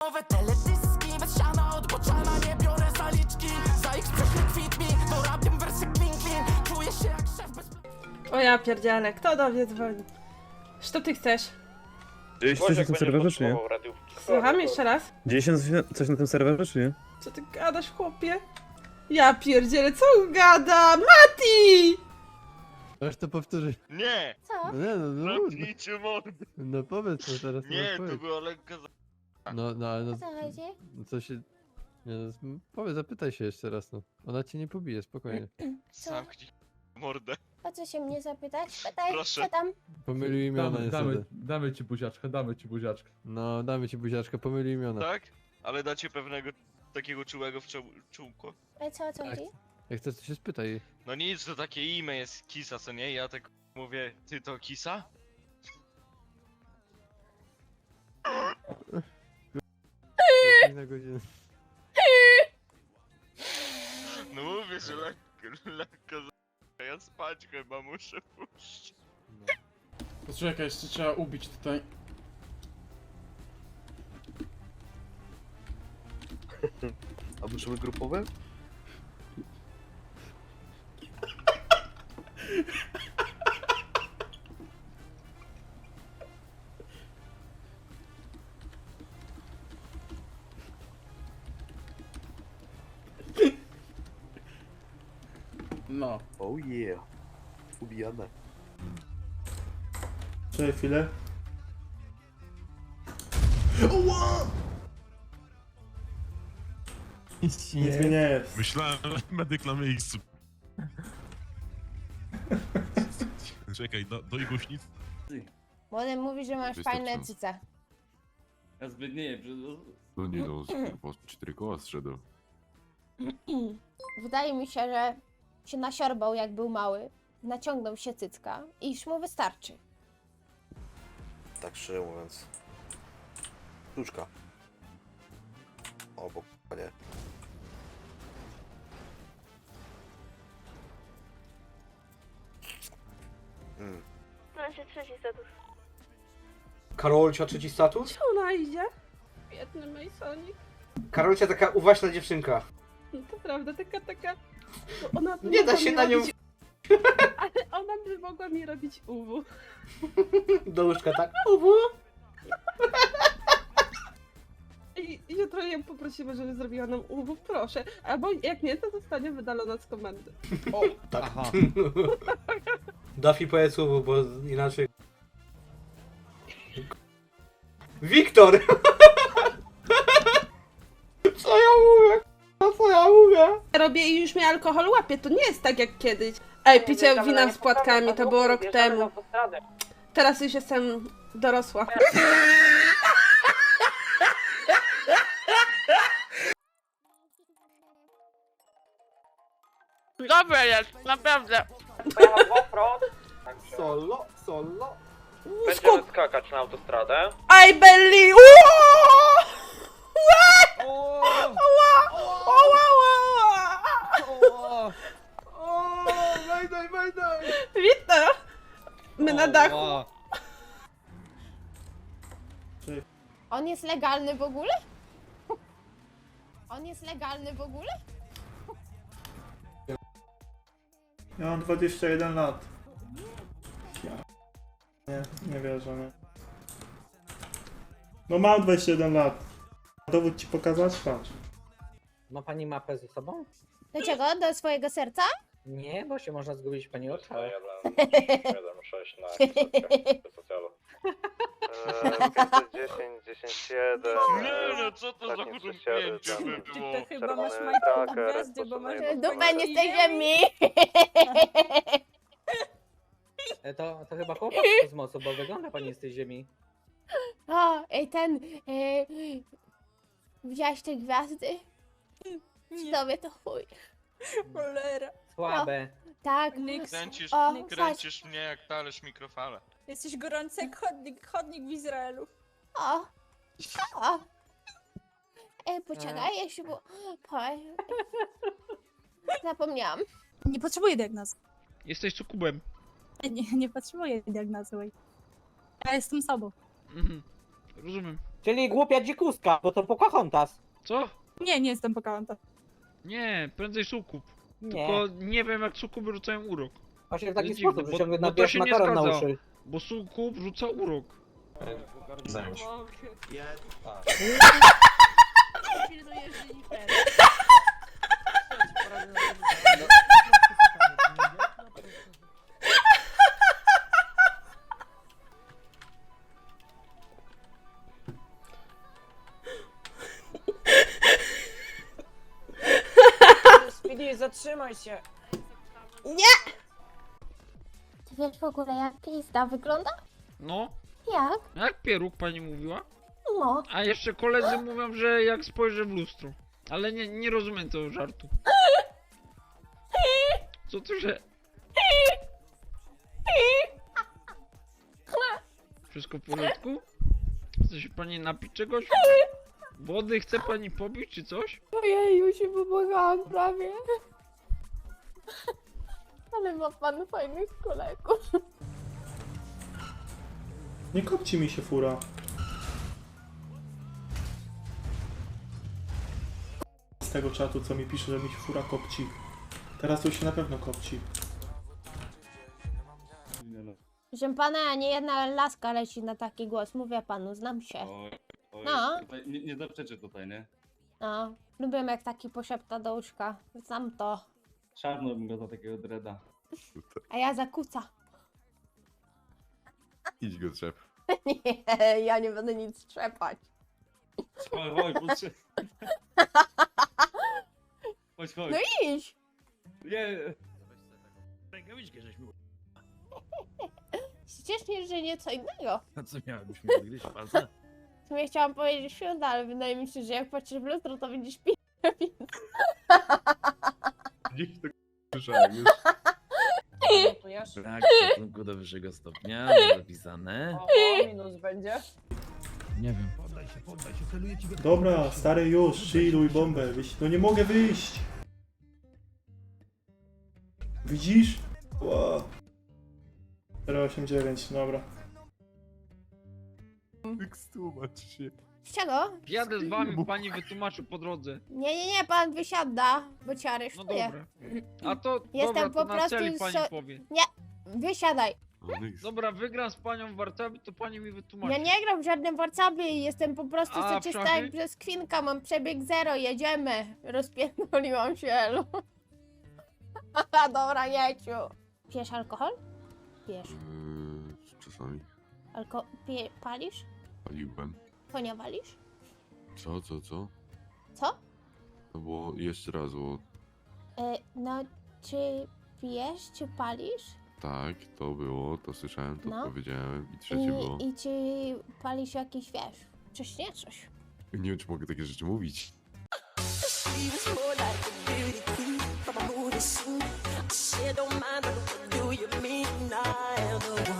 Nowe teledyski, bez siana od boczana Nie biorę zaliczki, za ich sprzeczny kwit mi To rapię wersy clean clean Czuję się jak szef bez O ja pierdzielę, kto do mnie dzwoni? Co ty chcesz? Dzieje się coś na tym serwerze, czy nie? Słucham jeszcze raz? Dzieje się coś na tym serwerze, czy nie? Co ty gadasz, chłopie? Ja pierdzielę, co on gada? Mati! Aż to powtórzy. Nie! Co? No nie, no, no, no, Zamknijcie mordę! no powiedz co teraz. Nie, no, to powiedz. była lekka za... No, no, ale O no, co chodzi? no co się... Nie, no, m- powiedz, zapytaj się jeszcze raz, no. Ona cię nie pobije, spokojnie. Zamknij mordę. O co się mnie zapytać? Pytaj, Proszę. co tam? Pomylił imiona Damy, niestety. damy, damy ci buziaczkę, damy ci buziaczkę. No, damy ci buziaczkę, pomylił imiona. Tak? Ale dacie pewnego takiego czułego w czoł- czółko? Ale co, o co Tak. chodzi? Jak chcesz, to się spytaj. No nic, to takie imię jest Kisa, co nie? Ja tak mówię, ty to Kisa? Na godzinę. No mówię, że lekko, lekko za... Ja spać chyba muszę pójść. Poczekaj, jeszcze trzeba ubić tutaj. A muszymy grupowe? No. Oh yeah. Ubijane. Czekaj chwilę. Nic mi nie jest. Myślałem, że medyk na miejscu. Czekaj, do, do głośnic. Młody mówi, że masz fajne Wystarczająco. cyce. Ja zbyt nie wiem, że... To nie do po cztery koła zszedł. Wydaje mi się, że się nasiorbał jak był mały, naciągnął się cycka i już mu wystarczy. Tak szczerze mówiąc. Sztuczka. O, bo k***a nie. Mm. Karolcia trzeci status? Gdzie ona idzie? Biedny Masonik. Karolcia taka uważna dziewczynka. No to prawda, taka, taka... Ona by Nie da mogła się mi na nią robić- Ale ona by mogła mi robić uwu. do łóżka tak. Uwu. I i jutro ją poprosimy, żeby zrobiła nam uwu, proszę. Albo jak nie, to zostanie wydalona z komendy. O, tak. Dafi powiedz uwu, bo inaczej... Wiktor! alkohol łapie, to nie jest tak jak kiedyś. Ej, picie wina z płatkami, to było rok temu. Teraz już jestem dorosła. Dobre jest, naprawdę. Solo, solo. Skok... skakać na autostradę. I believe... Uo! Ła! Ła! Ła! Ła! Mayday, mayday! Witam! My na dachu. On jest legalny w ogóle? On jest legalny w ogóle? Ja mam 21 lat. Ja. Nie, nie wierzę, nie. No mam 21 lat. Dowód ci pokazać? Patrz. Ma pani mapę ze sobą? Do czego? Do swojego serca? Nie, bo się można zgubić w pani oczach. Nie no, co to za kudurnięcie by było? chyba masz majtkę na gwiazdzie, bo masz... Dupę nie z tej ziemi! E, To, to chyba chłopak z mocy, bo wygląda pani z tej ziemi. O, ej, ten... E, widziałaś te gwiazdy? W tobie to chuj. Cholera. Słabe. Tak. Niks. Kręcisz, O, kręcisz mnie jak talerz mikrofale. Jesteś gorący jak chodnik, chodnik w Izraelu. O. O. Ej, poczekaj, jeszcze bo... Powiem. Zapomniałam. Nie potrzebuję diagnozy. Jesteś cukubem. Nie, nie potrzebuję diagnozy. Ja jestem sobą. Rozumiem. Czyli głupia dzikuska, bo to Pocahontas. Co? Nie, nie jestem Pocahontas. Nie, prędzej sukup. Nie. Tylko nie wiem jak sukuby rzucają urok. Właśnie w taki dziwne, sposób, bo- że ciągle bo to nabijasz się nie makaron na zgadza. uszy. Bo sukup rzuca urok. Speedy, zatrzymaj się! Ty wiesz w ogóle jak pizda wygląda? No, Jak? jak pieróg pani mówiła? No. A jeszcze koledzy mówią, że jak spojrzę w lustro. Ale nie, nie rozumiem tego żartu. Co tu się... Wszystko w porządku? Chce się pani napić czegoś? Wody chce pani pobić czy coś? Ojeju, się pomagałam prawie. Ale ma pan fajnych kolegów. Nie kopci mi się fura. Z tego czatu, co mi pisze, że mi się fura kopci. Teraz to już się na pewno kopci. Proszę pana, nie jedna laska leci na taki głos, mówię panu, znam się. No. Nie, nie zaprzeczę tutaj, nie? No, lubię jak taki poszepta do łóżka. Znam to. Szarnąłbym go za takiego dreda. A ja zakuca. Idź go trzep. Nie, ja nie będę nic trzepać. Chodź, chodź, chodź. Chodź, chodź. No idź! Nie, Rękawiczkę żeśmy... Cieszę że nieco innego. A co miałbyś mi odgryźć palce? W sumie chciałam powiedzieć świąta, ale wydaje mi się, że jak patrzysz w lustro, to będziesz pi... Niech to słyszałem już. Brak szacunku do wyższego stopnia, zapisane. minus będzie. Nie wiem. Poddaj się, poddaj się, celuję ci. Dobra, stary już, chilluj bombę. Wyś... No nie mogę wyjść. Widzisz? Wow. 089, dobra. Tłumacz się. Z czego? Jadę z wami, pani wytłumaczy po drodze. Nie, nie, nie, pan wysiada, bo cię No aresztuję. dobra. A to Jestem dobra, to po na prostu celi pani so- powie. Wysiadaj. Dobra, wygram z panią w Wartaby, to pani mi wytłumaczy. Ja nie gram w żadnym Warcaby, jestem po prostu A, co czysta przez kwinka, mam przebieg zero, jedziemy. Rozpierdoliłam się, Elu. Haha, dobra, Jeciu. Pijesz alkohol? Pijesz. Eee, czasami Alko... Pije... Palisz? Paliłem. Konia walisz? Co, co, co? Co? No bo jeszcze raz, bo E, no, czy pijesz, czy palisz? tak, to było, to słyszałem, to No. powiedziałem i trzecie było. I, czy palisz jakiś, wiesz, coś nie coś? Nie wiem, czy mogę takie rzeczy mówić. I said, do you mean? I am the one.